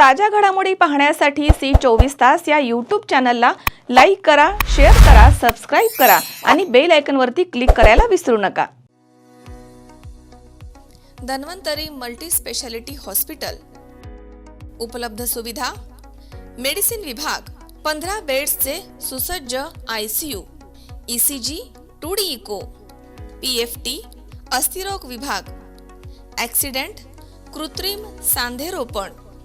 ताज्या घडामोडी पाहण्यासाठी सी चोवीस तास या यूट्यूब चॅनलला लाईक करा शेअर करा सबस्क्राईब करा आणि बेल आयकनवरती क्लिक करायला विसरू नका. धन्वंतरी मल्टी स्पेशालिटी हॉस्पिटल उपलब्ध सुविधा मेडिसिन विभाग पंधरा बेड्सचे सुसज्ज I C U E C G two D echo P F T अस्थिरोग विभाग. ॲक्सिडेंट कृत्रिम सांधेरोपण.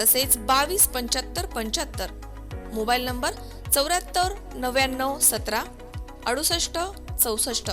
तसेच बावीस पंच्याहत्तर पंच्याहत्तर. मोबाईल नंबर चौऱ्याहत्तर नव्याण्णव सतरा अडुसष्ट चौसष्ट.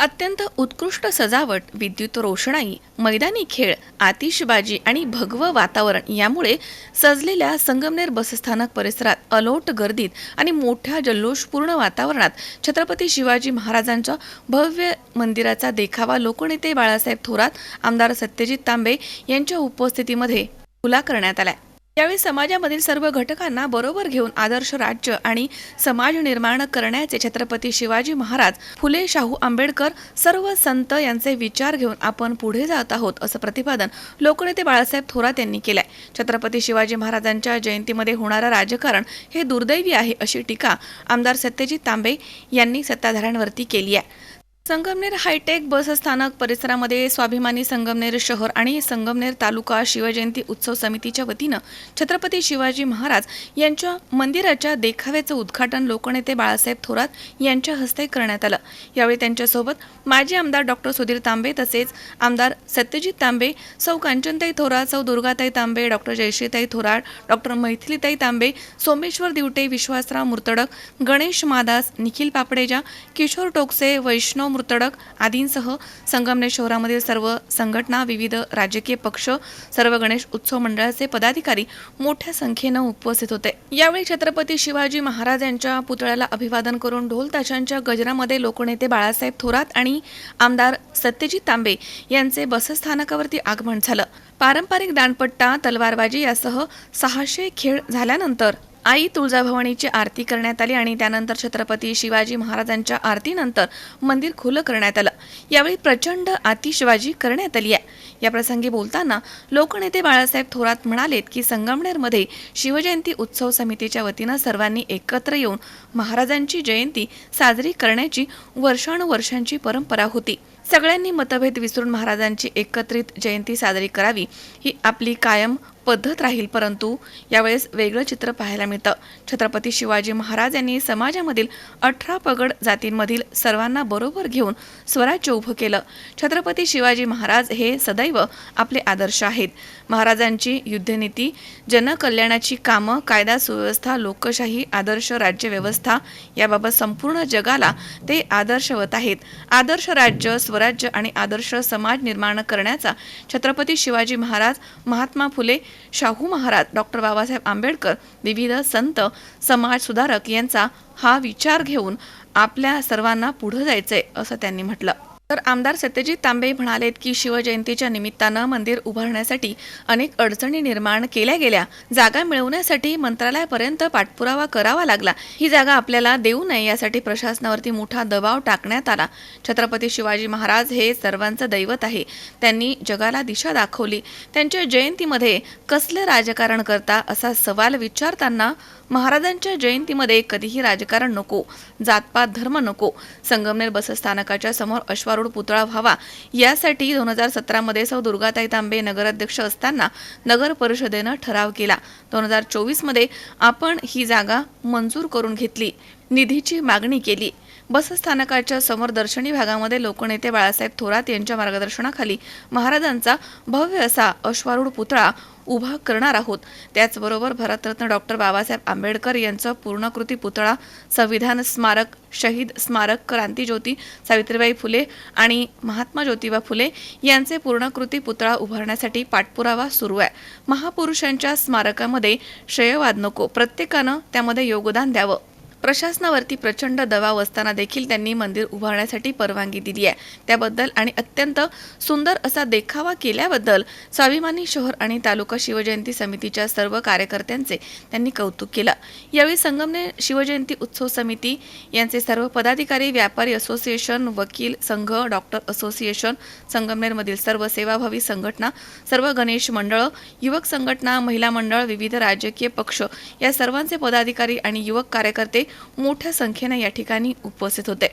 अत्यंत उत्कृष्ट सजावट विद्युत रोषणाई मैदानी खेळ आतिषबाजी आणि भगवं वातावरण यामुळे सजलेल्या संगमनेर बसस्थानक परिसरात अलोट गर्दीत आणि मोठ्या जल्लोषपूर्ण वातावरणात छत्रपती शिवाजी महाराजांच्या भव्य मंदिराचा देखावा लोकनेते बाळासाहेब थोरात आमदार सत्यजित तांबे यांच्या उपस्थितीमध्ये खुला करण्यात आलाय. यावेळी समाजामधील सर्व घटकांना बरोबर घेऊन आदर्श राज्य आणि समाज निर्माण करण्याचे छत्रपती शिवाजी महाराज फुले शाहू आंबेडकर सर्व संत यांचे विचार घेऊन आपण पुढे जात आहोत असं प्रतिपादन लोकनेते बाळासाहेब थोरात यांनी केलंय. छत्रपती शिवाजी महाराजांच्या जयंतीमध्ये होणारं राजकारण हे दुर्दैवी आहे अशी टीका आमदार सत्यजित तांबे यांनी सत्ताधाऱ्यांवरती केली आहे. संगमनेर हायटेक बसस्थानक परिसरामध्ये स्वाभिमानी संगमनेर शहर आणि संगमनेर तालुका शिवजयंती उत्सव समितीच्या वतीनं छत्रपती शिवाजी महाराज यांच्या मंदिराच्या देखाव्याचं उद्घाटन लोकनेते बाळासाहेब थोरात यांच्या हस्ते करण्यात आलं. यावेळी त्यांच्यासोबत माजी आमदार डॉक्टर सुधीर तांबे तसेच आमदार सत्यजित तांबे सौ कांचनताई थोरात सौ दुर्गाताई तांबे डॉक्टर जयश्रीताई थोरात डॉक्टर मैथिलीताई तांबे सोमेश्वर दिवटे विश्वासराव मुर्तडक गणेश मादास निखिल पापडेजा किशोर टोकसे वैष्णव मृतडक आदींसह संगमनेर शहरामधील सर्व संघटना विविध राजकीय पक्ष सर्व गणेश उत्सव मंडळाचे पदाधिकारी मोठ्या संख्येनं उपस्थित होते. यावेळी छत्रपती शिवाजी महाराज यांच्या पुतळ्याला अभिवादन करून ढोल ताशांच्या गजरामध्ये लोकनेते बाळासाहेब थोरात आणि आमदार सत्यजित तांबे यांचे बसस्थानकावरती आगमन झालं. पारंपरिक दांडपट्टा तलवारबाजी यासह सहाशे खेळ झाल्यानंतर आई तुळजाभवानीची आरती करण्यात आली आणि त्यानंतर छत्रपती शिवाजी महाराजांच्या आरतीनंतर मंदिर खुलं करण्यात आलं. यावेळी प्रचंड आतिषबाजी करण्यात आली आहे. या प्रसंगी बोलताना लोकनेते बाळासाहेब थोरात म्हणालेत की संगमनेरमध्ये शिवजयंती उत्सव समितीच्या वतीनं सर्वांनी एकत्र येऊन महाराजांची जयंती साजरी करण्याची वर्षानुवर्षांची परंपरा होती. सगळ्यांनी मतभेद विसरून महाराजांची एकत्रित जयंती साजरी करावी ही आपली कायम पद्धत राहील परंतु यावेळेस वेगळं चित्र पाहायला मिळतं. छत्रपती शिवाजी महाराज यांनी समाजामधील अठरा पगड जातींमधील सर्वांना बरोबर घेऊन स्वराज्य उभं केलं. छत्रपती शिवाजी महाराज हे सदैव आपले आदर्श आहेत. महाराजांची युद्धनीती जनकल्याणाची कामं कायदा सुव्यवस्था लोकशाही आदर्श राज्यव्यवस्था याबाबत संपूर्ण जगाला ते आदर्शवत आहेत. आदर्श राज्य स्वराज्य आणि आदर्श समाज निर्माण करण्याचा छत्रपती शिवाजी महाराज महात्मा फुले शाहू महाराज डॉक्टर बाबासाहेब आंबेडकर विविध संत समाज सुधारक यांचा हा विचार घेऊन आपल्या सर्वांना पुढं जायचंय असं त्यांनी म्हटलं. तर आमदार सत्यजित तांबे म्हणालेत की शिवजयंतीच्या निमित्तानं मंदिर उभारण्यासाठी अनेक अडचणी निर्माण केल्या गेल्या. जागा मिळवण्यासाठी मंत्रालयापर्यंत पाठपुरावा करावा लागला. ही जागा आपल्याला देऊ नये यासाठी प्रशासनावरती मोठा दबाव टाकण्यात आला. छत्रपती शिवाजी महाराज हे सर्वांचं दैवत आहे. त्यांनी जगाला दिशा दाखवली. त्यांच्या जयंतीमध्ये कसलं राजकारण करता असा सवाल विचारताना महाराजांच्या जयंतीमध्ये कधीही राजकारण नको जातपात धर्म नको संगमनेर बसस्थानकाच्या समोर अश्वारूढ पुतळा व्हावा यासाठी दोन हजार सतरामध्ये सौ दुर्गाताई तांबे नगराध्यक्ष असताना नगर परिषदेनं ठराव केला. दोन हजार चोवीसमध्ये आपण ही जागा मंजूर करून घेतली. निधीची मागणी केली. बसस्थानकाच्या समोर दर्शनी भागामध्ये लोकनेते बाळासाहेब थोरात यांच्या मार्गदर्शनाखाली महाराजांचा भव्य असा अश्वारूढ पुतळा उभा करणार आहोत. त्याचबरोबर भारतरत्न डॉक्टर बाबासाहेब आंबेडकर यांचा पूर्णकृती पुतळा संविधान स्मारक शहीद स्मारक क्रांतीज्योती सावित्रीबाई फुले आणि महात्मा ज्योतिबा फुले यांचे पूर्णकृती पुतळा उभारण्यासाठी पाठपुरावा सुरू आहे. महापुरुषांच्या स्मारकामध्ये श्रेयवाद नको प्रत्येकानं त्यामध्ये योगदान द्यावं. प्रशासनावरती प्रचंड दबाव असताना देखील त्यांनी मंदिर उभारण्यासाठी परवानगी दिली आहे. त्याबद्दल आणि अत्यंत सुंदर असा देखावा केल्याबद्दल स्वाभिमानी शहर आणि तालुका शिवजयंती समितीच्या सर्व कार्यकर्त्यांचे त्यांनी कौतुक केलं. यावेळी संगमने शिवजयंती उत्सव समिती यांचे सर्व पदाधिकारी व्यापारी असोसिएशन वकील संघ डॉक्टर असोसिएशन संगमनेरमधील सर्व सेवाभावी संघटना सर्व गणेश मंडळं युवक संघटना महिला मंडळ विविध राजकीय पक्ष या सर्वांचे पदाधिकारी आणि युवक कार्यकर्ते मोठ्या संख्येने या ठिकाणी उपस्थित होते.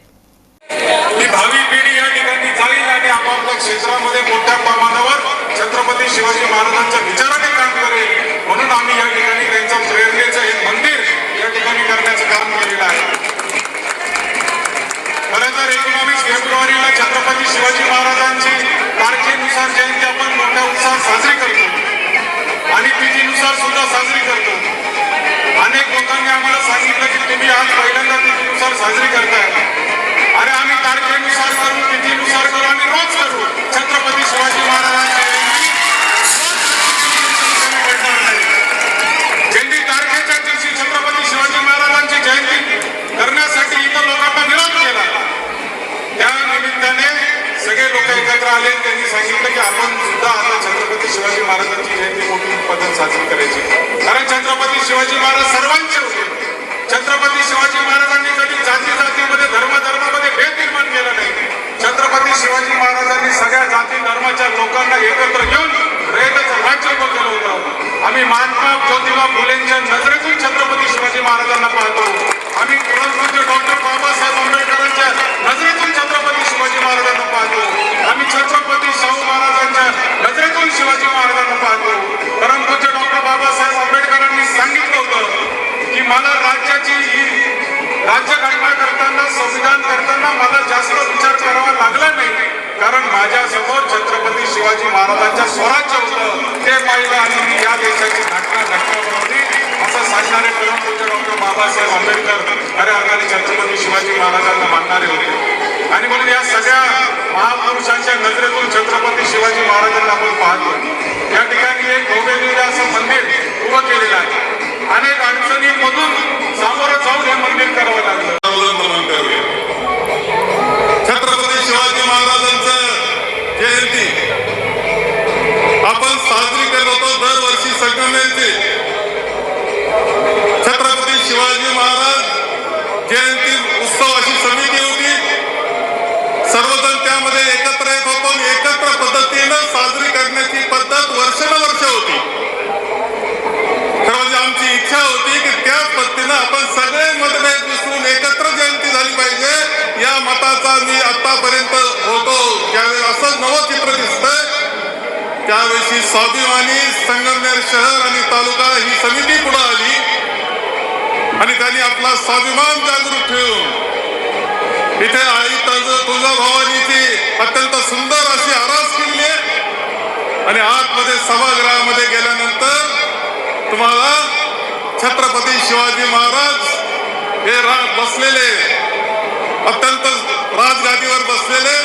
भावी पिढी या ठिकाणी जाईल आणि आपापल्या क्षेत्रामध्ये मोठ्या प्रमाणावर छत्रपती शिवाजी महाराजांच्या विचाराने काम करेल. म्हणून आम्ही या ठिकाणी त्यांचं प्रेरणेचं हे मंदिर या ठिकाणी करण्याचं काम केलेलं आहे. खरं तर एकोणावीस फेब्रुवारीला छत्रपती शिवाजी महाराजांची तारखेनुसार जयंती आपण मोठ्या उत्साहात साजरी करतो. आणि तिथीनुसार सुद्धा साजरी करतो. अनेक लोकांनी आम्हाला सांगितलं की तुम्ही आज पहिल्यांदा तिथीनुसार साजरी करताय अरे आम्ही तारखेनुसार करू तिथीनुसार करू आम्ही रोज करू छत्रपती शिवाजी महाराजांची जयंती घडणार नाही. जयंती तारखेच्या दिवशी छत्रपती शिवाजी महाराजांची जयंती करण्यासाठी इतर लोकांना विरोध केला त्या निमित्ताने सगळे लोक एकत्र आले आणि त्यांनी सांगितलं की आपण सुद्धा आता छत्रपती शिवाजी महाराजांची जयंती मोठी पद्धत साजरी करायची. कारण छत्रपती शिवाजी महाराज सर्वांचे होते. छत्रपती शिवाजी महाराजांनी कधी जाती जातीमध्ये धर्म धर्मामध्ये भेद निर्माण केला नाही. छत्रपती शिवाजी महाराजांनी सगळ्या जाती धर्माच्या लोकांना एकत्र घेऊन रयतेचं राज्य उभं केलं होतं आम्ही महात्मा ज्योतिबा फुलेंच्या नजरेतून छत्रपती शिवाजी महाराजांना पाहतो आम्ही परमपूज्य डॉक्टर बाबासाहेब आंबेडकरांच्या नजरेतून छत्रपती शिवाजी महाराजांना पाहतो आम्ही छत्रपती शाहू महाराजांच्या नजरेतून शिवाजी महाराजांना पाहतो परमपूज्य डॉक्टर बाबासाहेब आंबेडकरांनी सांगितलं होतं की मला राज्याची ही राज्यघटना करताना संविधान करताना मला जास्त विचार करावा लागला नाही कारण माझ्यासमोर छत्रपती शिवाजी महाराजांच्या स्वराज्य होतं ते पाहिलं आणि मी या देशाची घटना घटना बनवली असं सांगणारे परमपूज्य डॉक्टर बाबासाहेब आंबेडकर खऱ्या अर्थाने छत्रपती शिवाजी महाराजांना मानणारे होते. आणि म्हणून या सगळ्या महापुरुषांच्या नजरेतून छत्रपती शिवाजी महाराजांना आपण पाहतो. या ठिकाणी एक भव्य असं मंदिर उभं केलेलं आहे. अनेक अडचणींमधून सामोरं जाऊन हे मंदिर सर्वजण त्यामध्ये एकत्र येत होतो आणि एकत्र पद्धतीनं साजरी करण्याची पद्धत वर्षानुवर्ष होती. खरं म्हणजे आमची इच्छा होती की त्या पद्धतीनं आपण सगळे मतभेद विसरून एकत्र जयंती झाली पाहिजे. या मताचा मी आतापर्यंत होतो. ज्यावेळी असं नवं चित्र दिसतंय त्यावेळी स्वाभिमानी संगमनेर शहर आणि तालुका ही समिती पुढे आली आणि त्यांनी आपला स्वाभिमान जागृत ठेवून इथे आई तुळजा तुळजाभवानीची अत्यंत सुंदर अशी आरास केली आहे. आणि आतमध्ये सभागृहामध्ये गेल्यानंतर तुम्हाला छत्रपती शिवाजी महाराज हे रा बसलेले अत्यंत राजगादीवर बसलेले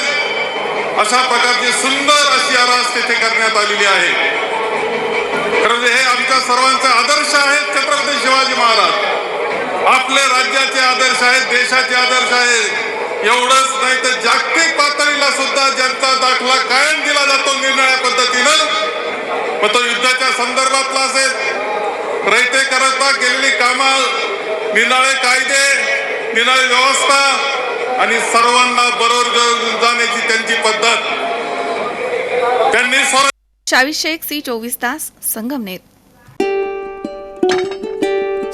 अशा प्रकारची सुंदर अशी आरास तिथे करण्यात आलेली आहे. खरं हे आमच्या सर्वांचे आदर्श आहेत छत्रपती शिवाजी महाराज. आपले राज्याचे आदर्श आहेत देशाचे आदर्श आहेत. एवढंच नाही तर जागतिक पातळीला सुद्धा ज्यांचा दाखला कायम दिला जातो निर्णया पद्धतीनं मग तो युद्धाच्या संदर्भातला असेल. रयते करता केलेली कामं निनाळे कायदे निनाळे व्यवस्था आणि सर्वांना बरोबर घेऊन जाण्याची त्यांची पद्धत. त्यांनी स्वर शावी शेख सी चोवीस तास संगमनेर.